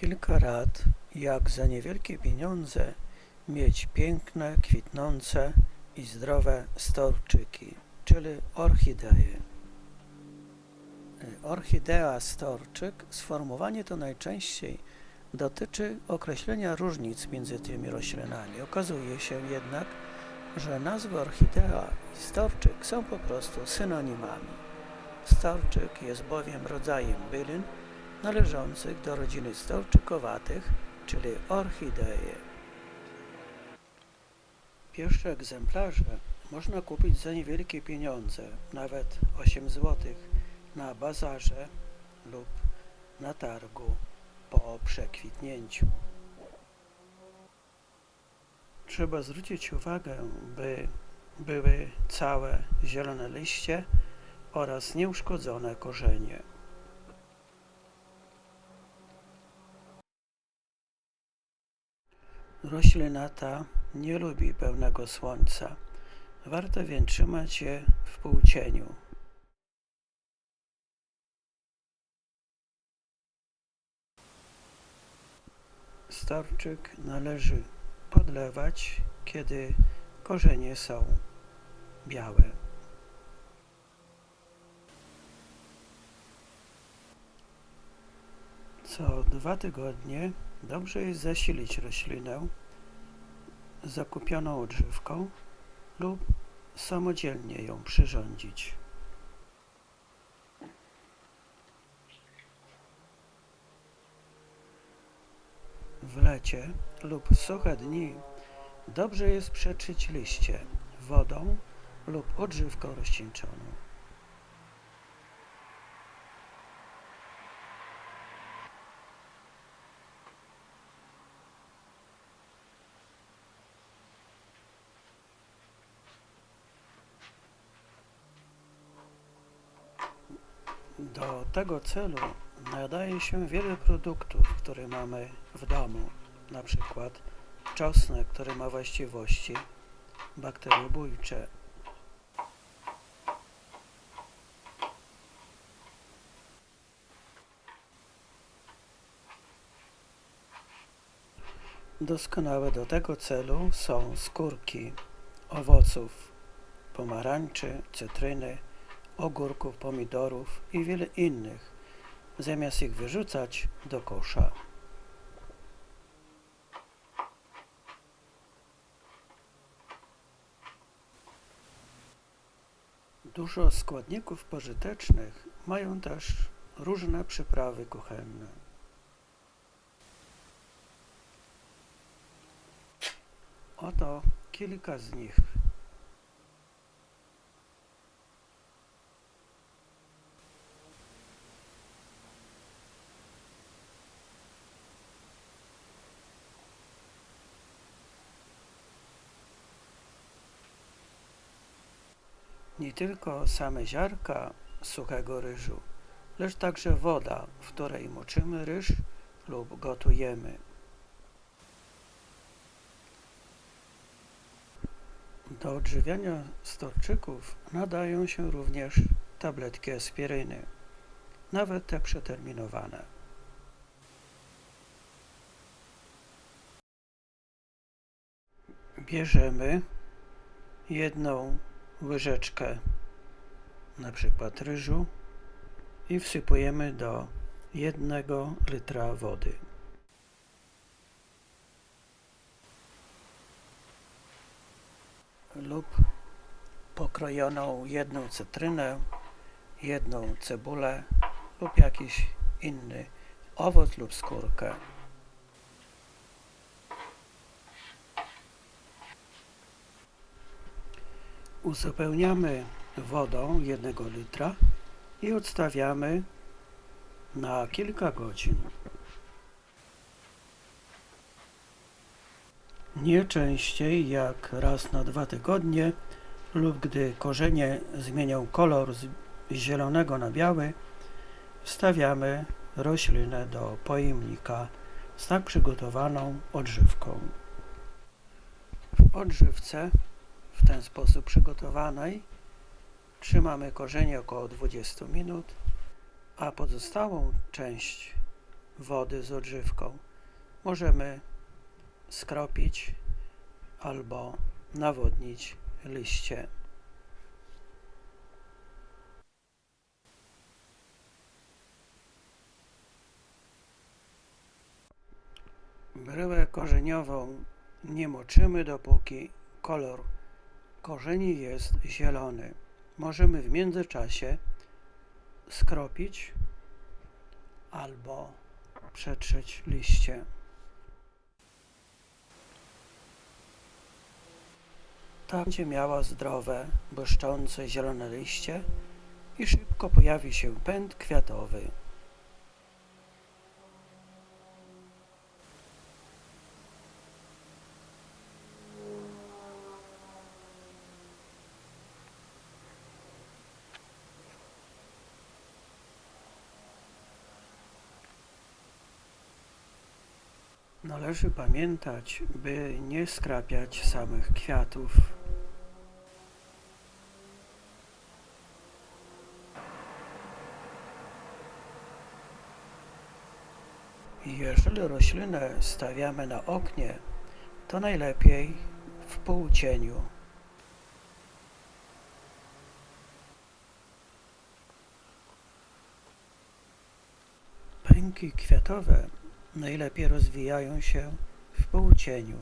Kilka rad, jak za niewielkie pieniądze mieć piękne, kwitnące i zdrowe storczyki, czyli orchideje. Orchidea storczyk, sformułowanie to najczęściej dotyczy określenia różnic między tymi roślinami. Okazuje się jednak, że nazwy orchidea i storczyk są po prostu synonimami. Storczyk jest bowiem rodzajem bylin należących do rodziny storczykowatych, czyli orchideje. Pierwsze egzemplarze można kupić za niewielkie pieniądze, nawet 8 zł, na bazarze lub na targu po przekwitnięciu. Trzeba zwrócić uwagę, by były całe zielone liście oraz nieuszkodzone korzenie. Roślina ta nie lubi pełnego słońca. Warto więc trzymać je w półcieniu. Storczyk należy podlewać, kiedy korzenie są białe. Co dwa tygodnie dobrze jest zasilić roślinę zakupioną odżywką lub samodzielnie ją przyrządzić. W lecie lub w suche dni dobrze jest przeczyć liście wodą lub odżywką rozcieńczoną. Do tego celu nadaje się wiele produktów, które mamy w domu, na przykład czosnek, który ma właściwości bakteriobójcze. Doskonałe do tego celu są skórki owoców, pomarańczy, cytryny, ogórków, pomidorów i wiele innych, zamiast ich wyrzucać do kosza. Dużo składników pożytecznych mają też różne przyprawy kuchenne. Oto kilka z nich. Nie tylko same ziarka suchego ryżu, lecz także woda, w której moczymy ryż lub gotujemy. Do odżywiania storczyków nadają się również tabletki aspiryny, nawet te przeterminowane. Bierzemy jedną łyżeczkę na przykład ryżu i wsypujemy do jednego litra wody. Lub pokrojoną jedną cytrynę, jedną cebulę lub jakiś inny owoc lub skórkę. Uzupełniamy wodą jednego litra i odstawiamy na kilka godzin. Nie częściej jak raz na dwa tygodnie lub gdy korzenie zmienią kolor z zielonego na biały, wstawiamy roślinę do pojemnika z tak przygotowaną odżywką. W odżywce w ten sposób przygotowanej trzymamy korzenie około 20 minut, a pozostałą część wody z odżywką. Możemy skropić albo nawodnić liście. Bryłę korzeniową nie moczymy, dopóki kolor korzeni jest zielony. Możemy w międzyczasie skropić albo przetrzeć liście. Ta będzie miała zdrowe, błyszczące zielone liście i szybko pojawi się pęd kwiatowy. Należy pamiętać, by nie skrapiać samych kwiatów. Jeżeli roślinę stawiamy na oknie, to najlepiej w półcieniu. Pęki kwiatowe najlepiej rozwijają się w półcieniu.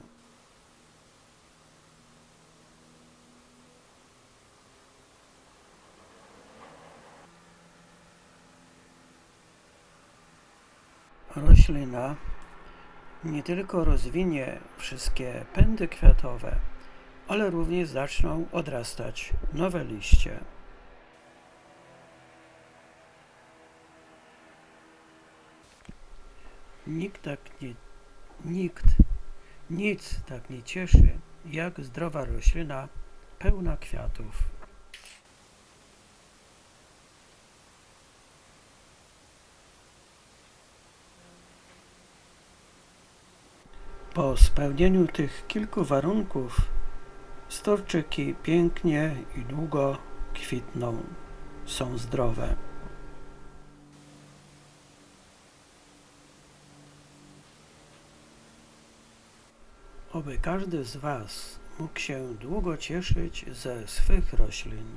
Roślina nie tylko rozwinie wszystkie pędy kwiatowe, ale również zaczną odrastać nowe liście. Nikt tak nie, nikt, nic tak nie cieszy, jak zdrowa roślina pełna kwiatów. Po spełnieniu tych kilku warunków storczyki pięknie i długo kwitną, są zdrowe. Oby każdy z Was mógł się długo cieszyć ze swych roślin.